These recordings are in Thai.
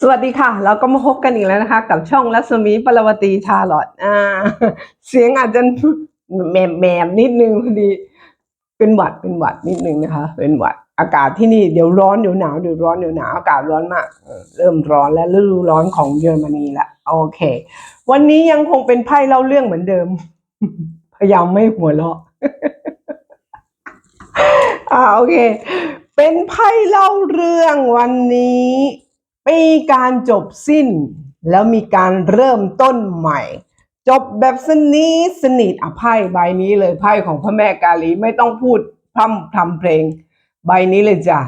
สวัสดีค่ะ เราก็มาพบกันอีกแล้วนะคะ กับช่องรัศมีปรวตีชาลอตอ่า เสียงอาจจะแหมแหมๆนิดนึงพอดี เป็นหวัดเป็นหวัดนิดนึงนะคะ เป็นหวัดอากาศที่นี่เดี๋ยวร้อนเดี๋ยวหนาวเดี๋ยวร้อนเดี๋ยวหนาวอากาศร้อนมากเออเริ่มร้อนและฤดูร้อนของเยอรมนีละโอเค วันนี้ยังคงเป็นไพ่เล่าเรื่องเหมือนเดิม พยายามไม่หัวเราะอ่าโอเค เป็นไพ่เล่าเรื่องวันนี้มีการจบสิ้น แล้วมีการเริ่มต้นใหม่ จบแบบสนิทสนิทอะไพ่ใบนี้เลยไพ่ของพระแม่กาลีไม่ต้องพูดพร่ำทำเพลง ใบนี้เลยจ้ะ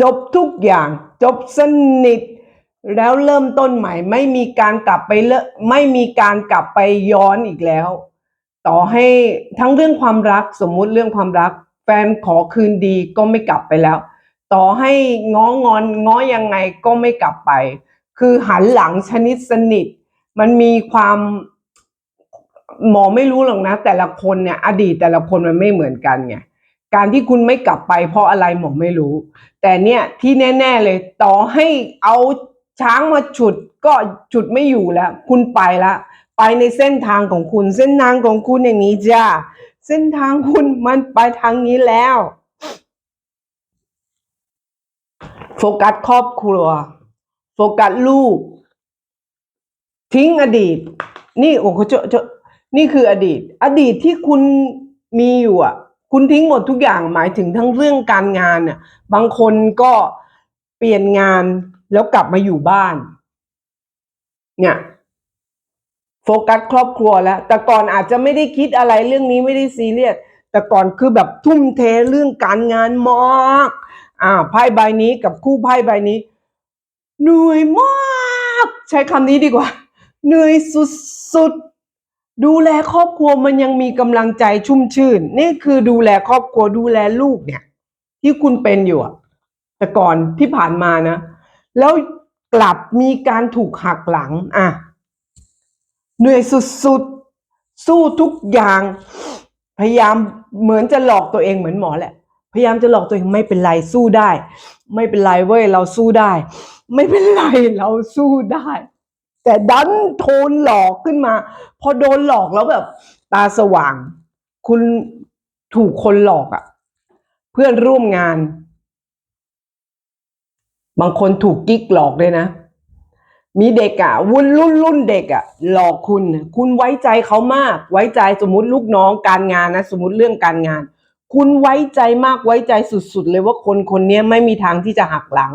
จบทุกอย่างจบสนิท แล้วเริ่มต้นใหม่ ไม่มีการกลับไปเลอะไม่มีการกลับไปย้อนอีกแล้ว ต่อให้ทั้งเรื่องความรักสมมุติเรื่องความรัก แฟนขอคืนดีก็ไม่กลับไปแล้ว ต่อให้ง้องอนง้อยังไงก็ไม่กลับไป คือหันหลังชนิดสนิท มันมีความหมอไม่รู้หรอกนะ แต่ละคนเนี่ย อดีตแต่ละคนมันไม่เหมือนกันไงการที่คุณไม่กลับไปเพราะอะไรหมอไม่รู้ แต่เนี่ยที่แน่ ๆเลย ต่อให้เอาช้างมาฉุดก็ฉุดไม่อยู่แล้ว คุณไปละ ไปในเส้นทางของคุณ เส้นทางของคุณอย่างนี้จ้า เส้นทางคุณมันไปทางนี้แล้ว โฟกัสครอบครัว โฟกัสลูก ทิ้งอดีต นี่โอ้โหเจาเจานี่คืออดีต อดีตที่คุณมีอยู่อะ คุณทิ้งหมดทุกอย่างหมายถึงทั้งเรื่องการงานน่ะ บางคนก็เปลี่ยนงานแล้วกลับมาอยู่บ้าน เนี่ย โฟกัสครอบครัวแล้ว แต่ก่อนอาจจะไม่ได้คิดอะไรเรื่องนี้ไม่ได้ซีเรียสแต่ก่อนคือแบบทุ่มเทเรื่องการงานมากอ่าไพ่ใบนี้กับคู่ไพ่ใบนี้เหนื่อยมาก ใช้คำนี้ดีกว่า เหนื่อยสุดๆ ดูแลครอบครัวมันยังมีกำลังใจชุ่มชื่น นี่คือดูแลครอบครัวดูแลลูกเนี่ย ที่คุณเป็นอยู่อะแต่ก่อนที่ผ่านมานะ แล้วกลับมีการถูกหักหลังอะ เหนื่อยสุดๆ สู้ทุกอย่าง พยายามเหมือนจะหลอกตัวเองเหมือนหมอแหละ พยายามจะหลอกตัวเองไม่เป็นไรสู้ได้ ไม่เป็นไรเว้ยเราสู้ได้ ไม่เป็นไรเราสู้ได้ แต่ดันโทนหลอกขึ้นมา พอโดนหลอกแล้วแบบ ตาสว่าง คุณถูกคนหลอกอะ่ะ เพื่อนร่วมงาน บางคนถูกกิ๊กหลอกเลยนะ มีเด็กอะ่ะวุ่นรุ่นรุ่นเด็กอะ่ะหลอกคุณ คุณไว้ใจเขามาก ไว้ใจสมมติลูกน้องการงานนะสมมติเรื่องการงาน คุณไว้ใจมากไว้ใจสุด ๆ เลยว่าคนคนนี้ไม่มีทางที่จะหักหลัง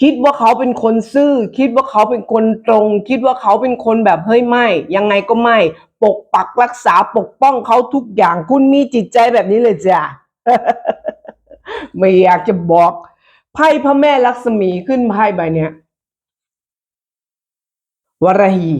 คิดว่าเขาเป็นคนซื่อ คิดว่าเขาเป็นคนตรง คิดว่าเขาเป็นคนแบบเฮ้ยไม่ยังไงก็ไม่ ปกปักรักษาปกป้องเขาทุกอย่าง คุณมีจิตใจแบบนี้เลยจ้ะไม่อยากจะบอกไพ่พระแม่ลักษมีขึ้นไพ่ใบเนี้ย วรหี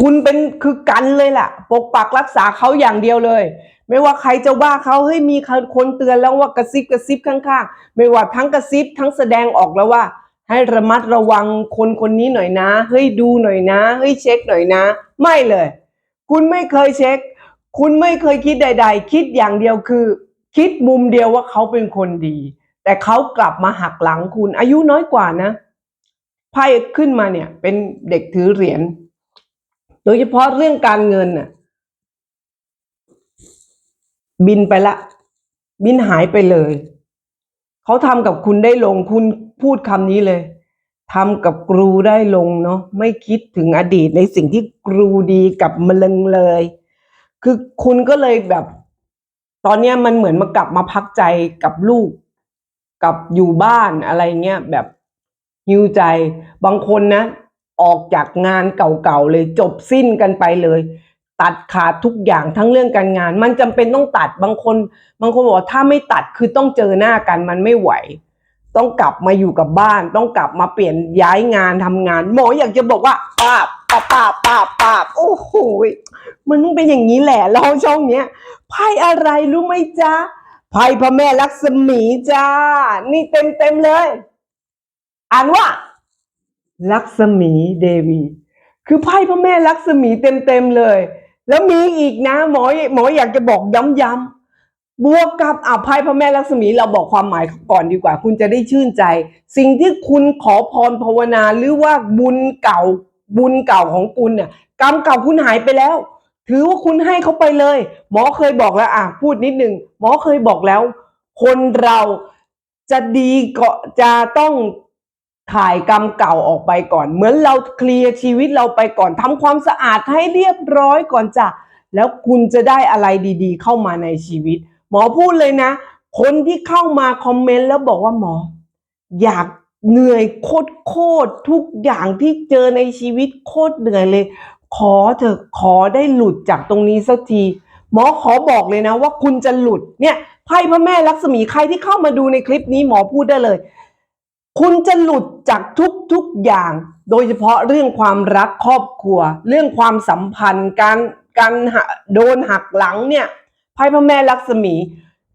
คุณเป็นคือกันเลยล่ะ ปกปักรักษาเขาอย่างเดียวเลย ไม่ว่าใครจะว่าเขาเฮ้ยมีคนเตือนแล้วว่ากระซิบกระซิบข้างๆ ไม่ว่าทั้งกระซิบทั้งแสดงออกแล้วว่า ให้ระมัดระวังคนคนนี้หน่อยนะ เฮ้ยดูหน่อยนะ เฮ้ยเช็คหน่อยนะ ไม่เลย คุณไม่เคยเช็ค คุณไม่เคยคิดใด ๆ คิดอย่างเดียวคือ คิดมุมเดียวว่าเขาเป็นคนดี แต่เขากลับมาหักหลังคุณ อายุน้อยกว่านะ ไพ่ขึ้นมาเนี่ย เป็นเด็กถือเหรียญโดยเฉพาะเรื่องการเงินน่ะบินไปละ บินหายไปเลย เขาทำกับคุณได้ลงคุณพูดคำนี้เลยทำกับครูได้ลงเนาะไม่คิดถึงอดีตในสิ่งที่ครูดีกับมะเร็งเลย คือคุณก็เลยแบบ ตอนเนี้ยมันเหมือนมากลับมาพักใจกับลูก กับอยู่บ้านอะไรเงี้ยแบบ ฮิวใจ บางคนนะ ออกจากงานเก่าๆเลยจบสิ้นกันไปเลย ตัดขาดทุกอย่างทั้งเรื่องการงาน มันจำเป็นต้องตัดบางคน บางคนบอกว่าถ้าไม่ตัดคือต้องเจอหน้ากันมันไม่ไหว ต้องกลับมาอยู่กับบ้าน ต้องกลับมาเปลี่ยนย้ายงานทำงาน หมออยากจะบอกว่าป้าป้าป้าป้าป้าโอ้โหมันต้องเป็นอย่างนี้แหละเราช่องเนี้ยไพ่อะไรรู้ไหมจ๊ะไพ่พระแม่ลักษมีจ้า นี่เต็มเต็มเลย อ่านว่า ลักษมีเดวี คือไพ่พระแม่ลักษมีเต็มๆเลย แล้วมีอีกนะหมอหมออยากจะบอกย้ำๆบวกกับอ่าไพ่พระแม่ลักษมีเราบอกความหมายก่อนดีกว่า คุณจะได้ชื่นใจ สิ่งที่คุณขอพรภาวนาหรือว่าบุญเก่าบุญเก่าของคุณเนี่ยกรรมเก่าคุณหายไปแล้ว ถือว่าคุณให้เขาไปเลย หมอเคยบอกแล้วอะพูดนิดนึงหมอเคยบอกแล้ว คนเราจะดีก็จะต้อง ถ่ายกรรมเก่าออกไปก่อน เหมือนเราเคลียร์ชีวิตเราไปก่อนทำความสะอาดให้เรียบร้อยก่อนจ้ะแล้วคุณจะได้อะไรดีๆ เข้ามาในชีวิต หมอพูดเลยนะ คนที่เข้ามาคอมเมนต์แล้วบอกว่าหมอ อยากเหนื่อยโคตรโคตรๆทุกอย่างที่เจอในชีวิตโคตรเหนื่อยเลย ขอเถอะขอได้หลุดจากตรงนี้สักที หมอขอบอกเลยนะว่าคุณจะหลุดเนี่ยไพ่พระแม่ลักษมีใครที่เข้ามาดูในคลิปนี้หมอพูดได้เลย คุณจะหลุดจากทุกๆอย่าง โดยเฉพาะเรื่องความรักครอบครัว เรื่องความสัมพันธ์ การการหะโดนหักหลังเนี่ยไพ่พระแม่ลักษมี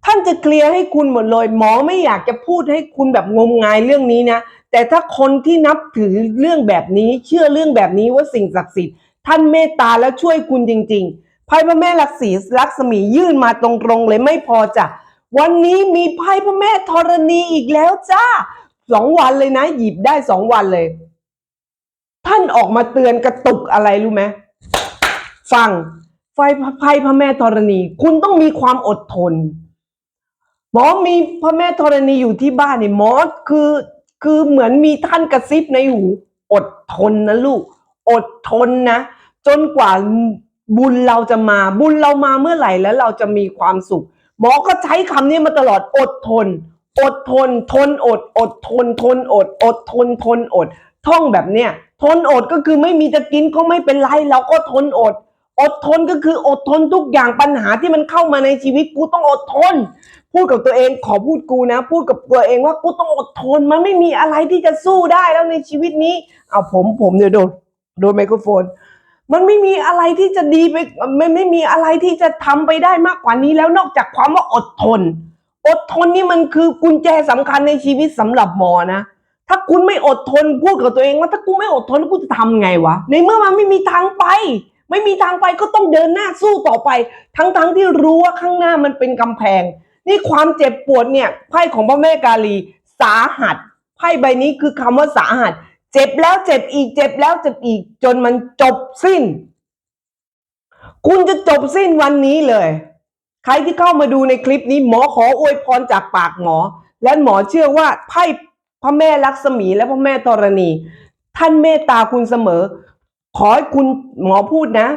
ท่านจะเคลียร์ให้คุณหมดเลยหมอไม่อยากจะพูดให้คุณแบบงมงายเรื่องนี้นะ แต่ถ้าคนที่นับถือเรื่องแบบนี้ เชื่อเรื่องแบบนี้ว่าสิ่งศักดิ์สิทธิ์ท่านเมตตาแล้วช่วยคุณจริง ๆ ไพ่พระแม่ลักษีลักษมียื่นมาตรงๆเลยไม่พอจ้ะวันนี้มีไพ่พระแม่ธรณีอีกแล้วจ้า สองวันเลยนะ หยิบได้สองวันเลย ท่านออกมาเตือนกระตุกอะไรรู้ไหมฟังไฟไพ่พระแม่ธรณี คุณต้องมีความอดทน หมอมีพระแม่ธรณีอยู่ที่บ้านเนี่ยหมอคือคือเหมือนมีท่านกระซิบในหูอดทนนะลูก อดทนนะ จนกว่าบุญเราจะมา บุญเรามาเมื่อไหร่แล้วเราจะมีความสุข หมอก็ใช้คำนี้มาตลอดอดทน อดทน ทนอด อดทน ทนอด อดทน ทนอด ท่องแบบเนี้ย ทนอดก็คือไม่มีจะกินก็ไม่เป็นไร เราก็ทนอด อดทนก็คืออดทนทุกอย่างปัญหาที่มันเข้ามาในชีวิตกูต้องอดทน พูดกับตัวเองขอพูดกูนะ พูดกับตัวเองว่ากูต้องอดทน มันไม่มีอะไรที่จะสู้ได้แล้วในชีวิตนี้ เอาผมผมเดี๋ยวโดนโดนไมโครโฟน มันไม่มีอะไรที่จะดีไปไม่ไม่มีอะไรที่จะทำไปได้มากกว่านี้แล้วนอกจากความว่าอดทน อดทนนี่มันคือกุญแจสำคัญในชีวิตสำหรับหมอนะ ถ้าคุณไม่อดทนพูดกับตัวเองว่าถ้ากูไม่อดทนแล้วกูจะทำไงวะ ในเมื่อมันไม่มีทางไป ไม่มีทางไปก็ต้องเดินหน้าสู้ต่อไป ทั้งๆที่รู้ว่าข้างหน้ามันเป็นกำแพง นี่ความเจ็บปวดเนี่ยไพ่ของพระแม่กาลี สาหัสไพ่ใบนี้คือคำว่าสาหัส เจ็บแล้วเจ็บอีกเจ็บแล้วเจ็บอีกจนมันจบสิ้น คุณจะจบสิ้นวันนี้เลย ใครที่เข้ามาดูในคลิปนี้หมอขออวยพรจากปากหมอ และหมอเชื่อว่าไพ่พระแม่ลักษมีและพระแม่ธรณี ท่านเมตตาคุณเสมอ ขอให้คุณหมอพูดนะ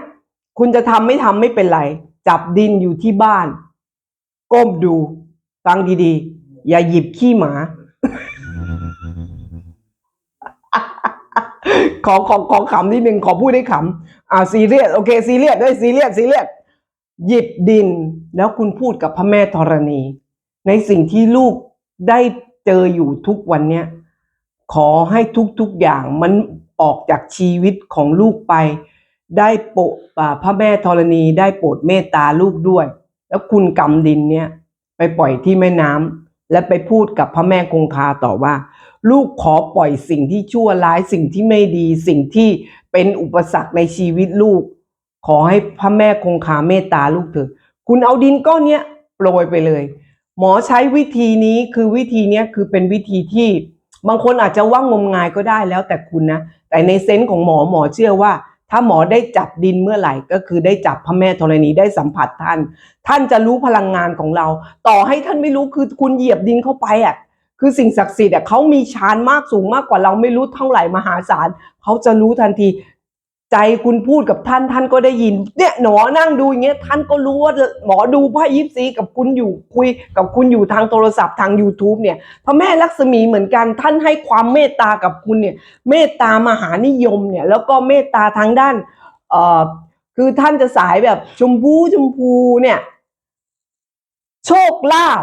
คุณจะทำไม่ทำไม่เป็นไร จับดินอยู่ที่บ้าน ก้มดูฟังดีๆ อย่าหยิบขี้หมา ขอขอขอขำนิดนึงขอพูดให้ขำอ่าซีเรียสโอเคซีเรียสด้วยซีเรียสซีเรียส หยิบดินแล้วคุณพูดกับพระแม่ธรณี ในสิ่งที่ลูกได้เจออยู่ทุกวันเนี้ยขอให้ทุกๆอย่างมันออกจากชีวิตของลูกไป ได้โปรดพระแม่ธรณีได้โปรดเมตตาลูกด้วย แล้วคุณกำดินเนี่ยไปปล่อยที่แม่น้ำและไปพูดกับพระแม่คงคาต่อว่า ลูกขอปล่อยสิ่งที่ชั่วร้ายสิ่งที่ไม่ดี สิ่งที่เป็นอุปสรรคในชีวิตลูก ขอให้พระแม่คงคาเมตตาลูกเถอะคุณเอาดินก้อนเนี้ยโปรยไปเลย หมอใช้วิธีนี้คือวิธีเนี้ยคือเป็นวิธีที่บางคนอาจจะว่างมงายก็ได้แล้วแต่คุณนะ แต่ในเซนส์ของหมอหมอเชื่อว่า ถ้าหมอได้จับดินเมื่อไหร่ก็คือได้จับพระแม่ธรณีได้สัมผัสท่าน ท่านจะรู้พลังงานของเรา ต่อให้ท่านไม่รู้คือคุณเหยียบดินเข้าไปอะคือสิ่งศักดิ์สิทธิ์อะเขามีฌานมากสูงมากกว่าเราไม่รู้เท่าไหร่มหาศาลเขาจะรู้ทันที ใจคุณพูดกับท่านท่านก็ได้ยิน เนี่ยหนอนั่งดูอย่างเงี้ยท่านก็รู้ว่าหมอดูไพ่ยิปซีกับคุณอยู่คุยกับคุณอยู่ทางโทรศัพท์ทาง YouTube เนี่ยพระแม่ลักษมีเหมือนกันท่านให้ความเมตตากับคุณเนี่ยเมตตามหานิยมเนี่ยแล้วก็เมตตาทางด้านเอ่อคือท่านจะสายแบบชมพูชมพูเนี่ยโชคลาภ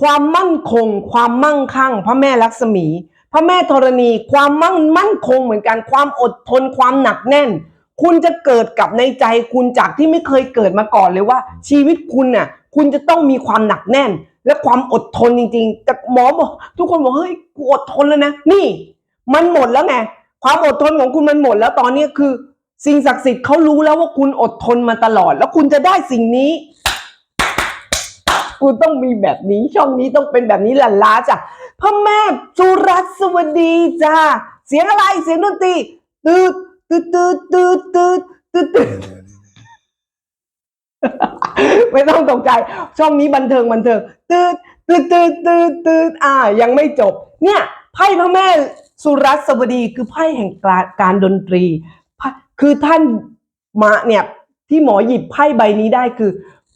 ความมั่นคง ความมั่งคั่ง พระแม่ลักษมี พระแม่ธรณีความมั่งมั่นคงเหมือนกันความอดทนความหนักแน่น คุณจะเกิดกับในใจคุณจากที่ไม่เคยเกิดมาก่อนเลยว่า ชีวิตคุณน่ะคุณจะต้องมีความหนักแน่น และความอดทนจริงๆแต่หมอบอกทุกคนบอกเฮ้ยกูอดทนแล้วนะนี่ มันหมดแล้วไงความอดทนของคุณมันหมดแล้วตอนนี้คือ สิ่งศักดิ์สิทธิ์เขารู้แล้วว่าคุณอดทนมาตลอด แล้วคุณจะได้สิ่งนี้กูต้องมีแบบนี้ช่องนี้ต้องเป็นแบบนี้หลันล้าจ้ะ พ่อแม่สุรัตน์สวัสดีจ้าเสียงอะไรเสียงดนตรีตืดตืดตืดตืดตืดตืดตืดไม่ต้องตกใจ ช่องนี้บันเทิงบันเทิงตืดตืดตืดตืดตืดอ่า ยังไม่จบ เนี่ยไพ่พระแม่สุรัสวัสดีคือไพ่แห่งการดนตรี คือท่านมาเนี่ยที่หมอหยิบไพ่ใบนี้ได้คือ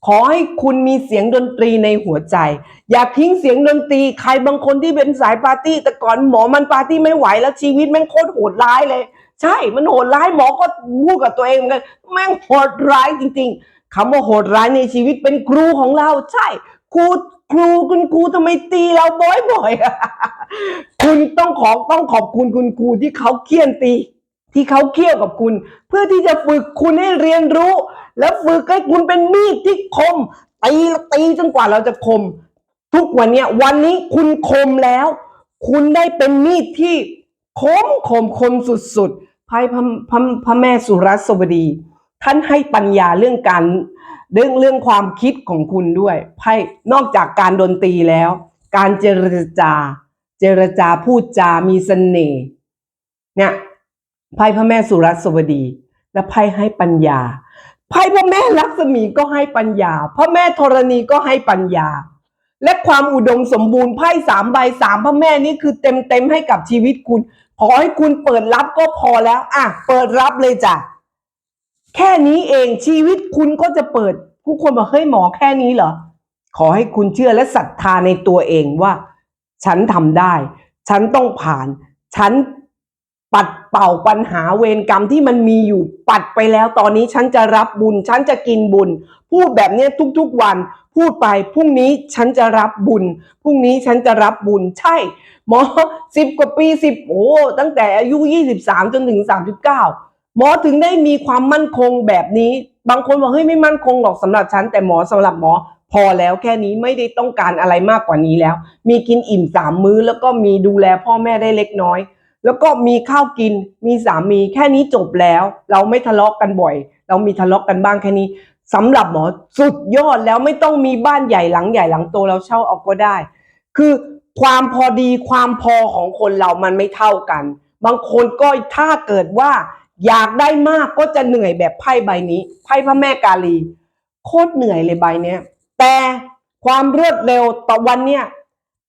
ขอให้คุณมีเสียงดนตรีในหัวใจ อย่าทิ้งเสียงดนตรี ใครบางคนที่เป็นสายปาร์ตี้ แต่ก่อนหมอมันปาร์ตี้ไม่ไหวแล้วชีวิตแม่งโคตรโหดร้ายเลย ใช่มันโหดร้ายหมอก็พูดกับตัวเองเหมือนกันแม่งโหดร้ายจริง ๆคำว่าโหดร้ายในชีวิตเป็นครูของเราใช่ครูครูคุณครูทำไมตีเราบ่อยๆคุณต้องขอต้องขอบคุณคุณครูที่เขาเคี่ยนตี ที่เขาเคี่ยวกับคุณ เพื่อที่จะฝึกคุณให้เรียนรู้ แล้วฝึกให้คุณเป็นมีดที่คมตีตีจนกว่าเราจะคม ทุกวันเนี้ยวันนี้คุณคมแล้ว คุณได้เป็นมีดที่คมคมคมสุดๆไพ่พระพระพระแม่สุรัสวดี ท่านให้ปัญญาเรื่องการเรื่องเรื่องความคิดของคุณด้วยไพ่นอกจากการดนตรีแล้ว การเจรจา เจรจาพูดจามีเสน่ห์เนี่ยไพ่พระแม่สุรัสวดี และไพ่ให้ปัญญา ไพ่พระแม่ลักษมีก็ให้ปัญญาพระแม่ธรณีก็ให้ปัญญา และความอุดมสมบูรณ์ไพ่สามใบสามพระแม่นี่คือเต็มเต็มให้กับชีวิตคุณ ขอให้คุณเปิดรับก็พอแล้ว อะ เปิดรับเลยจ้ะแค่นี้เองชีวิตคุณก็จะเปิด ผู้คนบอกเฮ้ยหมอแค่นี้เหรอขอให้คุณเชื่อและศรัทธาในตัวเองว่า ฉันทำได้ ฉันต้องผ่าน ฉัน ปัดเป่าปัญหาเวรกรรมที่มันมีอยู่ปัดไปแล้วตอนนี้ฉันจะรับบุญ ฉันจะกินบุญ พูดแบบนี้ทุกๆวัน พูดไปพรุ่งนี้ฉันจะรับบุญพรุ่งนี้ฉันจะรับบุญใช่ หมอสิบกว่าปีสิบโอ้ตั้งแต่อายุยี่สิบสามจนถึงสามสิบเก้าหมอถึงได้มีความมั่นคงแบบนี้ บางคนบอกเฮ้ยไม่มั่นคงหรอกสำหรับฉันแต่หมอสำหรับหมอพอแล้วแค่นี้ไม่ได้ต้องการอะไรมากกว่านี้แล้ว มีกินอิ่มสามมื้อแล้วก็มีดูแลพ่อแม่ได้เล็กน้อย แล้วก็มีข้าวกิน มีสามีแค่นี้จบแล้ว เราไม่ทะเลาะกันบ่อย เรามีทะเลาะกันบ้างแค่นี้สำหรับหมอสุดยอดแล้วไม่ต้องมีบ้านใหญ่หลังใหญ่หลังโตเราเช่าเอาก็ได้ คือความพอดีความพอของคนเรามันไม่เท่ากัน บางคนก็ถ้าเกิดว่า อยากได้มากก็จะเหนื่อยแบบไพ่ใบนี้ไพ่พระแม่กาลี โคตรเหนื่อยเลยใบเนี้ยแต่ความรวดเร็วต่อวันเนี่ย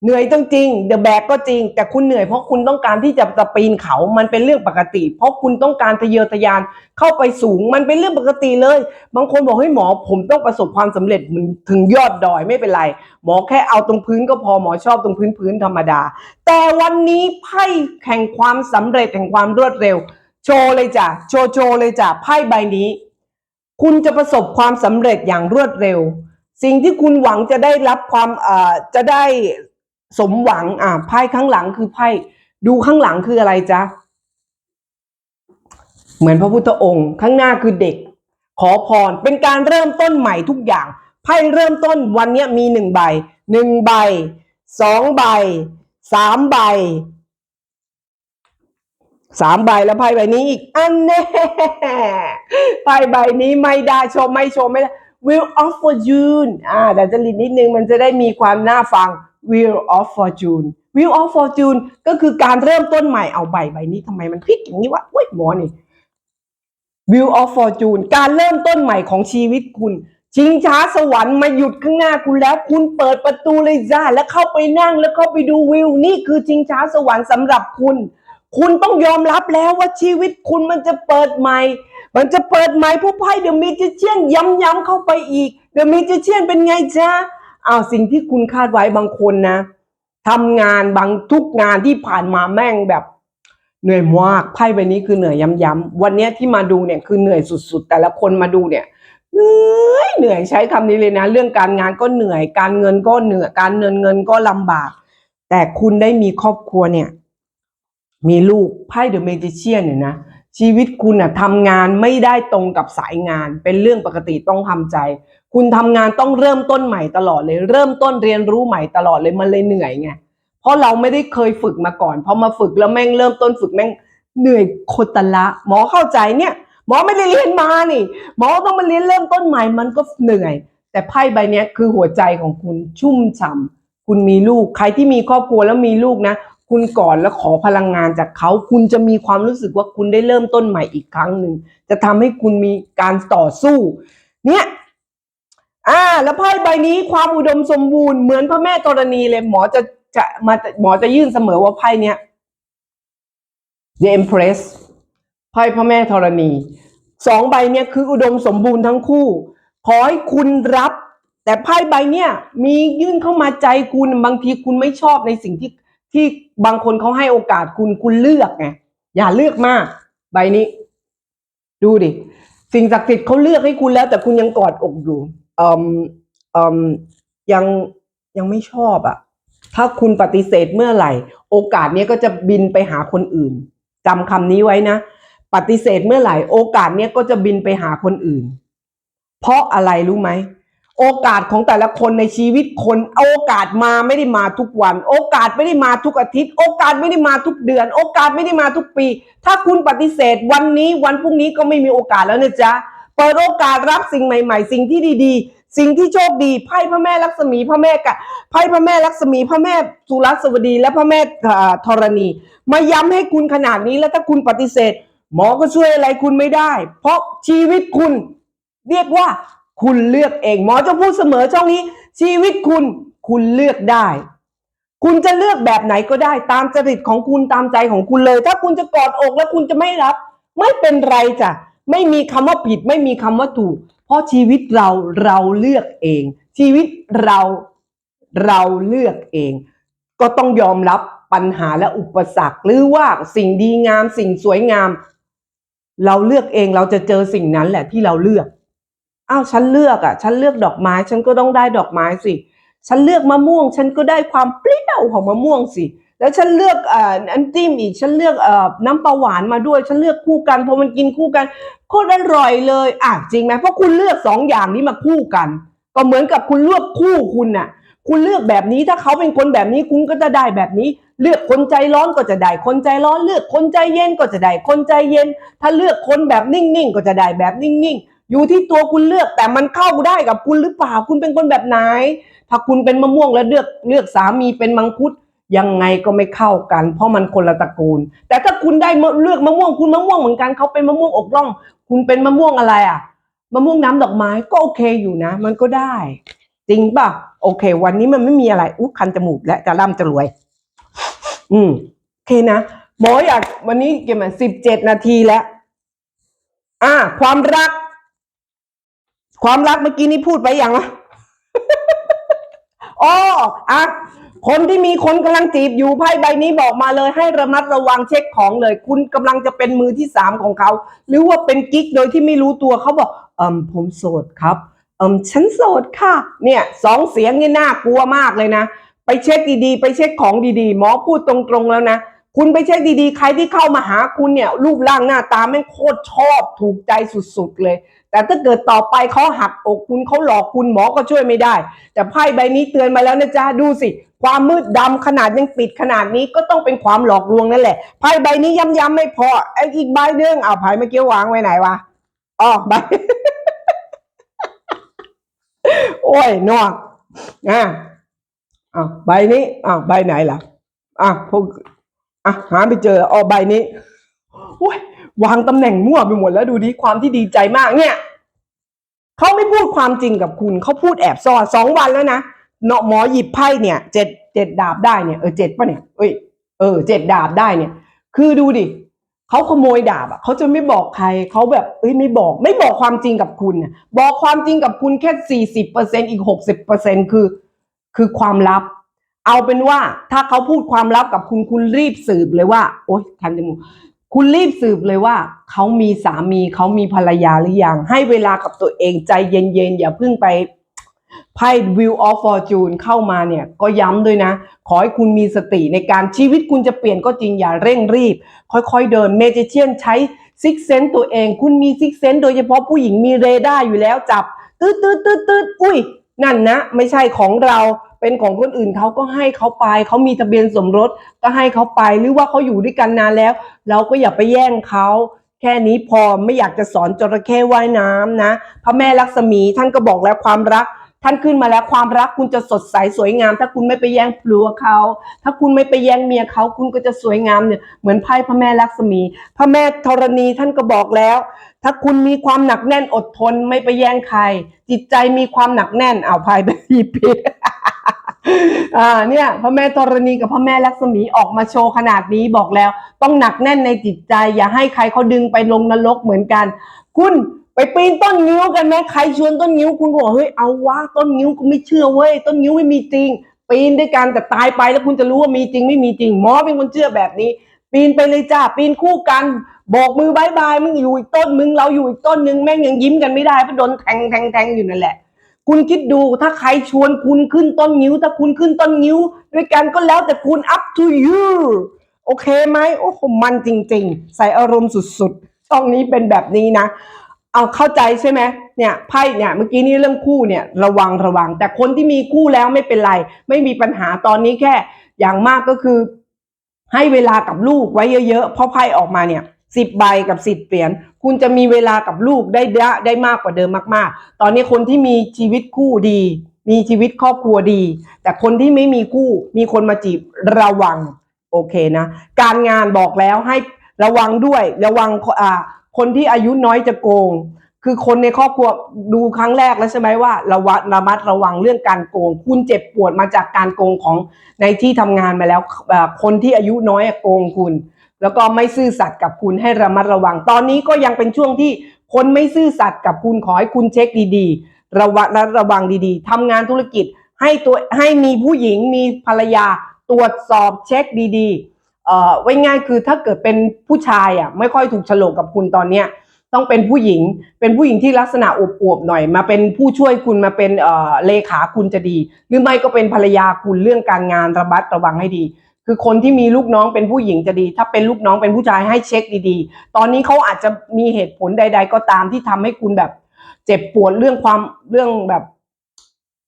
เหนื่อยต้องจริงเดอะแบกก็จริง แต่คุณเหนื่อยเพราะคุณต้องการที่จะจะปีนเขามันเป็นเรื่องปกติ เพราะคุณต้องการทะเยอทะยานเข้าไปสูงมันเป็นเรื่องปกติเลย บางคนบอกเฮ้หมอผมต้องประสบความสำเร็จมันถึงยอดดอยไม่เป็นไร หมอแค่เอาตรงพื้นก็พอหมอชอบตรงพื้นพื้นธรรมดา แต่วันนี้ไพ่แห่งความสำเร็จแห่งความรวดเร็ว โชว์เลยจ้ะโชว์โชว์เลยจ้ะไพ่ใบนี้ คุณจะประสบความสำเร็จอย่างรวดเร็ว สิ่งที่คุณหวังจะได้รับความอ่อจะได้ สมหวัง อ่าไพ่ข้างหลังคือไพ่ดูข้างหลังคืออะไรจ๊ะ เหมือนพระพุทธองค์ ข้างหน้าคือเด็ก ขอพรเป็นการเริ่มต้นใหม่ทุกอย่างไพ่เริ่มต้นวันนี้มีหนึ่งใบหนึ่งใบสองใบสามใบสามใบแล้วไพ่ใบนี้อีก อันแน่ไพ่ใบนี้ไม่ได้ชมไม่ชมไม่ได้ Wheel of Fortune อ่าแต่จะลิดนิดนึงมันจะได้มีความน่าฟัง Wheel of Fortune Wheel of Fortune ก็คือการเริ่มต้นใหม่เอาใบใบนี้ทำไมมันพลิกอย่างนี้วะเว้ยหมอนี่ View of Fortune การเริ่มต้นใหม่ของชีวิตคุณชิงช้าสวรรค์มาหยุดข้างหน้าคุณแล้ว คุณเปิดประตูเลยจ้าแล้วเข้าไปนั่งแล้วเข้าไปดูวิว นี่คือชิงช้าสวรรค์สำหรับคุณ คุณต้องยอมรับแล้วว่าชีวิตคุณมันจะเปิดใหม่ มันจะเปิดใหม่ผู้ไพ่เดอะมิจิเชียนย้ำๆเข้าไปอีกเดอะมิจิเชียนเป็นไงจ้า เอาสิ่งที่คุณคาดไว้บางคนนะทำงานบางทุกงานที่ผ่านมาแม่งแบบเหนื่อยมากไพ่ใบนี้คือเหนื่อยย้ำๆวันนี้ที่มาดูเนี่ยคือเหนื่อยสุดๆ แต่ละคนมาดูเนี่ยเหนื่อยเหนื่อยใช้คำนี้เลยนะ เรื่องการงานก็เหนื่อย การเงินก็เหนื่อยการเงินเงินก็ลำบาก แต่คุณได้มีครอบครัวเนี่ย มีลูกไพ่เดอะเมจิเชียนเนี่ยนะ ชีวิตคุณอะทำงานไม่ได้ตรงกับสายงาน เป็นเรื่องปกติต้องทำใจ คุณทำงานต้องเริ่มต้นใหม่ตลอดเลย เริ่มต้นเรียนรู้ใหม่ตลอดเลยมันเลยเหนื่อยไงเพราะเราไม่ได้เคยฝึกมาก่อนพอมาฝึกแล้วแม่งเริ่มต้นฝึกแม่งเหนื่อยโคตรละ หมอเข้าใจเนี่ย หมอไม่ได้เรียนมานี่ หมอต้องมาเรียนเริ่มต้นใหม่มันก็เหนื่อย แต่ไพ่ใบนี้คือหัวใจของคุณชุ่มฉ่ำคุณมีลูกใครที่มีครอบครัวแล้วมีลูกนะ คุณก่อนแล้วขอพลังงานจากเขา คุณจะมีความรู้สึกว่าคุณได้เริ่มต้นใหม่อีกครั้งหนึ่ง จะทำให้คุณมีการต่อสู้ เนี่ยอ่า แล้วไพ่ใบนี้ความอุดมสมบูรณ์เหมือนพระแม่ธรณีเลย หมอจะจะมาหมอจะยื่นเสมอว่าไพ่เนี้ย The Empress ไพ่พระแม่ธรณีสองใบเนี่ยคืออุดมสมบูรณ์ทั้งคู่ ขอให้คุณรับ แต่ไพ่ใบเนี่ยมียื่นเข้ามาใจคุณบางทีคุณไม่ชอบในสิ่งที่ ที่บางคนเขาให้โอกาสคุณคุณเลือกไงอย่าเลือกมาก ใบนี้ ดูดิ สิ่งศักดิ์สิทธิ์เขาเลือกให้คุณแล้ว แต่คุณยังกอดอกอยู่อ่มอ่มยังยังไม่ชอบอะถ้าคุณปฏิเสธเมื่อไหร่ โอกาสเนี้ยก็จะบินไปหาคนอื่นจำคำนี้ไว้นะ ปฏิเสธเมื่อไหร่ โอกาสเนี้ยก็จะบินไปหาคนอื่น เพราะอะไรรู้ไหม โอกาสของแต่ละคนในชีวิตคน โอกาสมาไม่ได้มาทุกวัน โอกาสไม่ได้มาทุกอาทิตย์ โอกาสไม่ได้มาทุกเดือน โอกาสไม่ได้มาทุกปี ถ้าคุณปฏิเสธวันนี้วันพรุ่งนี้ก็ไม่มีโอกาสแล้วนะจ๊ะเปิดโอกาสรับสิ่งใหม่ ๆ สิ่งที่ดีๆ สิ่งที่โชคดีไพ่พระแม่ลักษมีพระแม่กะไพ่พระแม่ลักษมีพระแม่สุรัสวดี และพระแม่ธรณี มาย้ำให้คุณขนาดนี้แล้วถ้าคุณปฏิเสธ หมอก็ช่วยอะไรคุณไม่ได้ เพราะชีวิตคุณเรียกว่า คุณเลือกเอง หมอจะพูดเสมอช่องนี้ ชีวิตคุณคุณเลือกได้ คุณจะเลือกแบบไหนก็ได้ ตามจริตของคุณตามใจของคุณเลย ถ้าคุณจะกอดอกแล้วคุณจะไม่รับ ไม่เป็นไรจ้ะไม่มีคำว่าผิด ไม่มีคำว่าถูก เพราะชีวิตเราเราเลือกเอง ชีวิตเราเราเลือกเอง ก็ต้องยอมรับปัญหาและอุปสรรคหรือว่าสิ่งดีงาม สิ่งสวยงาม เราเลือกเองเราจะเจอสิ่งนั้นแหละที่เราเลือก อ้าวฉันเลือกอะ ฉันเลือกดอกไม้ ฉันก็ต้องได้ดอกไม้สิ ฉันเลือกมะม่วง ฉันก็ได้ความเปรี้ยวของมะม่วงสิ แล้วฉันเลือกเอ่อน้ำจิ้มอีก ฉันเลือกเอ่อน้ำปลาหวานมาด้วย ฉันเลือกคู่กันพอมันกินคู่กันโคตรอร่อยเลยอะจริงไหมเพราะคุณเลือกสองอย่างนี้มาคู่กัน ก็เหมือนกับคุณเลือกคู่คุณน่ะ คุณเลือกแบบนี้ถ้าเขาเป็นคนแบบนี้คุณก็จะได้แบบนี้เลือกคนใจร้อนก็จะได้ คนใจร้อน เลือกคนใจเย็นก็จะได้ คนใจเย็น ถ้าเลือกคนแบบนิ่งๆ ก็จะได้แบบนิ่งๆ อยู่ที่ตัวคุณเลือกแต่มันเข้าได้กับคุณหรือเปล่าคุณเป็นคนแบบไหน ถ้าคุณเป็นมะม่วงแล้วเลือกเลือกสามีเป็นมังคุดยังไงก็ไม่เข้ากัน เพราะมันคนละตระกูล แต่ถ้าคุณได้เลือกมะม่วงคุณมะม่วงเหมือนกันเขาเป็นมะม่วงอกร่อง คุณเป็นมะม่วงอะไรอะมะม่วงน้ำดอกไม้ก็โอเคอยู่นะ มันก็ได้ จริงป่ะโอเค วันนี้มันไม่มีอะไรอุ๊คันจมูกและจะร่ำจะรวย อืมโอเคนะหมออยากวันนี้เกี่ยวกับสิบเจ็ดนาทีแล้ว อ่า ความรัก ความรักเมื่อกี้นี้พูดไปอยังวะอ๋ออะคนที่มีคนกำลังจีบอยู่ไพ่ใบนี้บอกมาเลยให้ระมัดระวังเช็คของเลย คุณกำลังจะเป็นมือที่สามของเขา หรือว่าเป็นกิ๊กโดยที่ไม่รู้ตัวเขาบอกเอิมผมโสดครับเอิมฉันโสดค่ะ เนี่ยสองเสียงนี่น่ากลัวมากเลยนะ ไปเช็คดีๆ ไปเช็คของดีๆ หมอพูดตรงๆแล้วนะ คุณไปเช็คดีๆ ใครที่เข้ามาหาคุณเนี่ย รูปร่างหน้าตาแม่งโคตรชอบถูกใจสุดๆเลย แต่ถ้าเกิดต่อไปเขาหักอกคุณเขาหลอกคุณหมอก็ช่วยไม่ได้ แต่ไพ่ใบนี้เตือนมาแล้วนะจ๊ะดูสิ ความมืดดำขนาดยังปิดขนาดนี้ก็ต้องเป็นความหลอกลวงนั่นแหละไพ่ใบนี้ย้ำๆไม่พอไอ้อีกใบหนึงเอาไพ่เมื่อกี้วางไว้ไหนวะอ๋อใบโอ้ยนอกอะอะใบนี้อะใบไหนล่ะอะพวกอะหาไม่เจออ๋อใบนี้ วางตำแหน่งมั่วไปหมดแล้วดูดิความที่ดีใจมากเนี่ยเขาไม่พูดความจริงกับคุณเขาพูดแอบซ่อนสองวันแล้วนะเนาะหมอหยิบไพ่เนี่ยเจ็ดเจ็ดดาบได้เนี่ยเออเจ็ดป่ะเนี่ยเอ้ยเออเจ็ดดาบได้เนี่ย คือดูดิเขาขโมยดาบอะเขาจะไม่บอกใครเขาแบบเอ้ยไม่บอก ไม่บอกความจริงกับคุณบอกความจริงกับคุณแค่สี่สิบเปอร์เซ็นอีกหกสิบเปอร์เซ็นคือ คือความลับ เอาเป็นว่าถ้าเขาพูดความลับกับคุณคุณรีบสืบเลยว่า โอ๊ยทันจมูก คุณรีบสืบเลยว่าเขามีสามีเขามีภรรยาหรือยังให้เวลากับตัวเองใจเย็นๆอย่าเพิ่งไปไพ่ Wheel of Fortune เข้ามาเนี่ยก็ย้ำด้วยนะ ขอให้คุณมีสติในการชีวิตคุณจะเปลี่ยนก็จริงอย่าเร่งรีบ ค่อยๆเดินเมจิเชียนใช้ซิกเซนตัวเอง คุณมีซิกเซนโดยเฉพาะผู้หญิงมีเรดาร์อยู่แล้วจับตืดตืดตืดตืดอุ้ย นั่นนะไม่ใช่ของเราเป็นของคนอื่นเขาก็ให้เขาไปเขามีทะเบียนสมรสก็ให้เขาไปหรือว่าเขาอยู่ด้วยกันนานแล้ว เราก็อย่าไปแย่งเขาแค่นี้พอไม่อยากจะสอนจระเข้ว่ายน้ำนะพระแม่ลักษมีท่านก็บอกแล้วความรัก ท่านขึ้นมาแล้วความรักคุณจะสดใสสวยงาม ถ้าคุณไม่ไปแย่งผัวเขา ถ้าคุณไม่ไปแย่งเมียเขา คุณก็จะสวยงามเนี่ยเหมือนไพ่พระแม่ลักษมี พระแม่ธรณีท่านก็บอกแล้ว ถ้าคุณมีความหนักแน่นอดทนไม่ไปแย่งใคร จิตใจมีความหนักแน่นเอาไพ่ไปพีผิดอ่าเนี่ยพระแม่ธรณีกับพระแม่ลักษมีออกมาโชว์ขนาดนี้บอกแล้ว ต้องหนักแน่นในจิตใจ อย่าให้ใครเขาดึงไปลงนรกเหมือนกัน คุณ ไปปีนต้นงิ้วกันไหมใครชวนต้นงิ้วคุณบอกเฮ้ยเอาวะต้นงิ้วกูไม่เชื่อเว้ยต้นงิ้วไม่มีจริง ปีนด้วยกันแต่ตายไปแล้วคุณจะรู้ว่ามีจริงไม่มีจริงหมอเป็นคนเชื่อแบบนี้ ปีนไปเลยจ้าปีนคู่กันบอกมือบายบายมึงอยู่อีกต้นมึงเราอยู่อีกต้นหนึ่งแม่งยังยิ้มกันไม่ได้เพราะโดนแทงแทงแทงอยู่นั่นแหละ คุณคิดดูถ้าใครชวนคุณขึ้นต้นงิ้ว ถ้าคุณขึ้นต้นงิ้ว ด้วยกันก็แล้วแต่คุณ up to you โอเคไหมโอ้โหมันจริง ๆ ใส่อารมณ์สุดๆช่องนี้เป็นแบบนี้นะ เอาเข้าใจใช่ไหมเนี่ยไพ่เนี่ยเมื่อกี้นี้เรื่องคู่เนี่ยระวังระวัง แต่คนที่มีคู่แล้วไม่เป็นไร ไม่มีปัญหาตอนนี้แค่ อย่างมากก็คือ ให้เวลากับลูกไว้เยอะๆเพราะไพ่ออกมาเนี่ยสิบใบกับสิบเหรียญคุณจะมีเวลากับลูกได้ได้ได้มากกว่าเดิมมาก ๆ ตอนนี้คนที่มีชีวิตคู่ดี มีชีวิตครอบครัวดี แต่คนที่ไม่มีคู่ มีคนมาจีบระวังโอเคนะ การงานบอกแล้วให้ระวังด้วยระวังอ่า คนที่อายุน้อยจะโกง คือคนในครอบครัวดูครั้งแรกแล้วใช่ไหมว่าระวัดระมัดระวังเรื่องการโกง คุณเจ็บปวดมาจากการโกงของในที่ทำงานมาแล้วคนที่อายุน้อยโกงคุณ แล้วก็ไม่ซื่อสัตย์กับคุณให้ระมัดระวัง ตอนนี้ก็ยังเป็นช่วงที่คนไม่ซื่อสัตย์กับคุณขอให้คุณเช็คดีๆ ระวังระวังดีๆทำงานธุรกิจให้ตัวให้มีผู้หญิงมีภรรยาตรวจสอบเช็คดีๆ เอ่อไว้ง่ายคือถ้าเกิดเป็นผู้ชายอะไม่ค่อยถูกโฉลกกับคุณตอนเนี้ยต้องเป็นผู้หญิง เป็นผู้หญิงที่ลักษณะอวบๆหน่อย มาเป็นผู้ช่วยคุณมาเป็นเอ่อเลขาคุณจะดี หรือไม่ก็เป็นภรรยาคุณเรื่องการงานระมัดระวังให้ดี คือคนที่มีลูกน้องเป็นผู้หญิงจะดี ถ้าเป็นลูกน้องเป็นผู้ชายให้เช็คดีๆ ตอนนี้เขาอาจจะมีเหตุผลใด ๆ ก็ตามที่ทำให้คุณแบบ เจ็บปวดเรื่องความเรื่องแบบ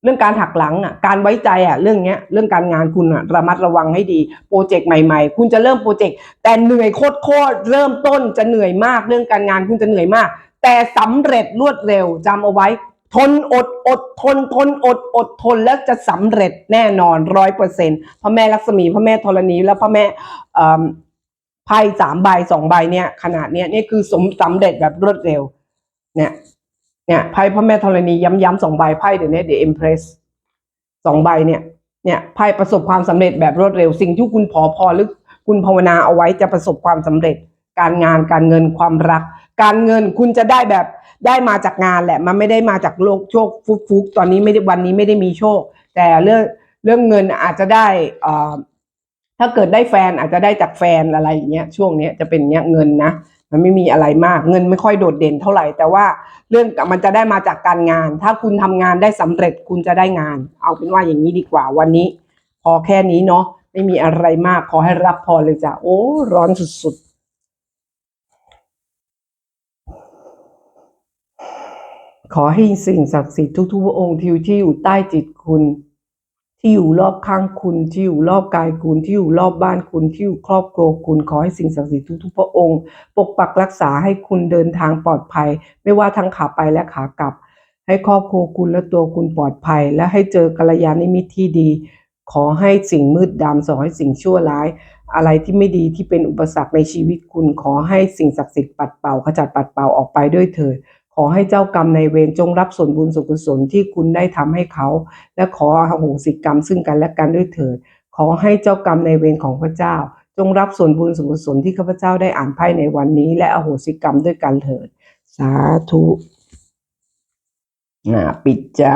เรื่องการหักหลังอะการไว้ใจอะเรื่องเนี้ยเรื่องการงานคุณอะระมัดระวังให้ดีโปรเจกต์ใหม่ ๆ คุณจะเริ่มโปรเจกต์แต่เหนื่อยโคตรๆเริ่มต้นจะเหนื่อยมาก เรื่องการงานคุณจะเหนื่อยมาก แต่สำเร็จรวดเร็วจำเอาไว้ ทนอดอดทนทนอดอดทนแล้วจะสำเร็จแน่นอนร้อยเปอร์เซ็นต์พระแม่ลักษมีพระแม่ธรณีแล้วพระแม่ไพ่สามใบสองใบเนี่ยขนาดเนี้ยนี่คือสมสำเร็จแบบรวดเร็วเนี่ย เนี่ยไพ่พระแม่ธรณีย้ำๆสองใบไพ่เดี๋ยวนี้เดี๋ยวเอ็มเพรสสองใบเนี่ยเนี่ยไพ่ประสบความสำเร็จแบบรวดเร็ว สิ่งที่คุณขอพรหรือคุณภาวนาเอาไว้จะประสบความสำเร็จ การงานการเงินความรัก การเงินคุณจะได้แบบได้มาจากงานแหละ มันไม่ได้มาจากโลกโชคฟุกฟุกๆตอนนี้ไม่ได้วันนี้ไม่ได้มีโชค แต่เรื่องเรื่องเงินอาจจะได้อ่อถ้าเกิดได้แฟนอาจจะได้จากแฟนอะไรอย่างเงี้ยช่วงเนี้ยจะเป็นเงี้ยเงินนะ มันไม่มีอะไรมาก เงินไม่ค่อยโดดเด่นเท่าไหร่ แต่ว่าเรื่องมันจะได้มาจากการงาน ถ้าคุณทำงานได้สำเร็จคุณจะได้งาน เอาเป็นว่าอย่างนี้ดีกว่าวันนี้ พอแค่นี้เนาะไม่มีอะไรมากขอให้รับพรเลยจ้ะโอ้ ร้อนสุดๆ ขอให้สิ่งศักดิ์สิทธิ์ทุกๆพระองค์ที่อยู่ที่อยู่ใต้จิตคุณ ที่อยู่รอบข้างคุณที่อยู่รอบกายคุณที่อยู่รอบบ้านคุณที่อยู่ครอบครัวคุณขอให้สิ่งศักดิ์สิทธิ์ทุกๆพระองค์ ปกปักรักษาให้คุณเดินทางปลอดภัย ไม่ว่าทั้งขาไปและขากลับ ให้ครอบครัวคุณและตัวคุณปลอดภัย และให้เจอกัลยาณมิตรที่ดี ขอให้สิ่งมืดดำสอให้สิ่งชั่วร้าย อะไรที่ไม่ดีที่เป็นอุปสรรคในชีวิตคุณ ขอให้สิ่งศักดิ์สิทธิ์ปัดเป่าขจัดปัดเป่าออกไปด้วยเถิด ขอให้เจ้ากรรมในเวรจงรับส่วนบุญส่วนกุศลที่คุณได้ทำให้เขา และขออโหสิกรรมซึ่งกันและกันด้วยเถิด ขอให้เจ้ากรรมในเวรของพระเจ้า จงรับส่วนบุญส่วนกุศลที่ข้าพเจ้าได้อ่านไพ่ในวันนี้ และอโหสิกรรมด้วยกันเถิด สาธุนะปิดจ้า